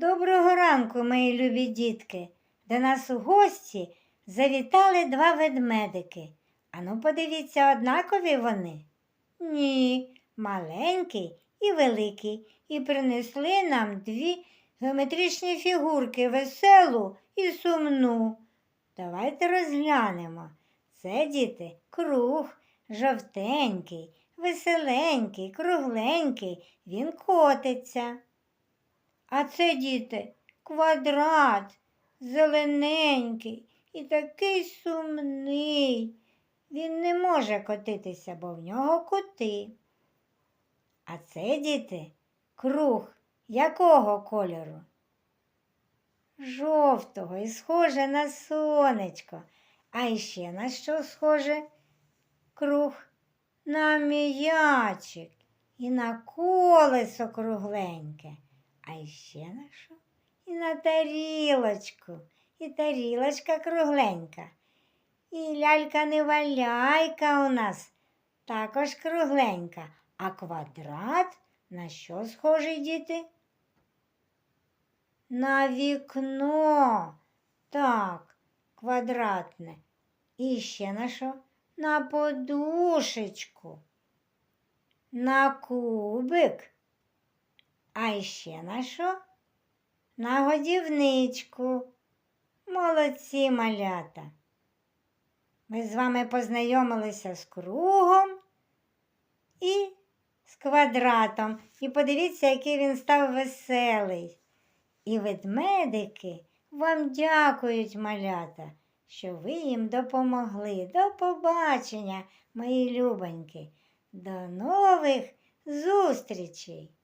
Доброго ранку, мої любі дітки. До нас у гості завітали два ведмедики. Ану, подивіться, однакові вони? Ні, маленький і великий. І принесли нам дві геометричні фігурки веселу і сумну. Давайте розглянемо. Це діти круг, жовтенький, веселенький, кругленький, він котиться. А це, діти, квадрат, зелененький і такий сумний. Він не може котитися, бо в нього кути. А це, діти, круг якого кольору? Жовтого і схоже на сонечко. А іще на що схоже? Круг на м'ячик і на колесо кругленьке. А іще на що? І на тарілочку. І тарілочка кругленька. І лялька не валяйка у нас також кругленька. А квадрат на що схожий діти? На вікно. Так, квадратне. І ще на що? На подушечку. На кубик. А ще на що? На годівничку. Молодці малята. Ми з вами познайомилися з кругом і з квадратом. І подивіться, який він став веселий. І ведмедики вам дякують, малята, що ви їм допомогли. До побачення, мої любоньки. До нових зустрічей!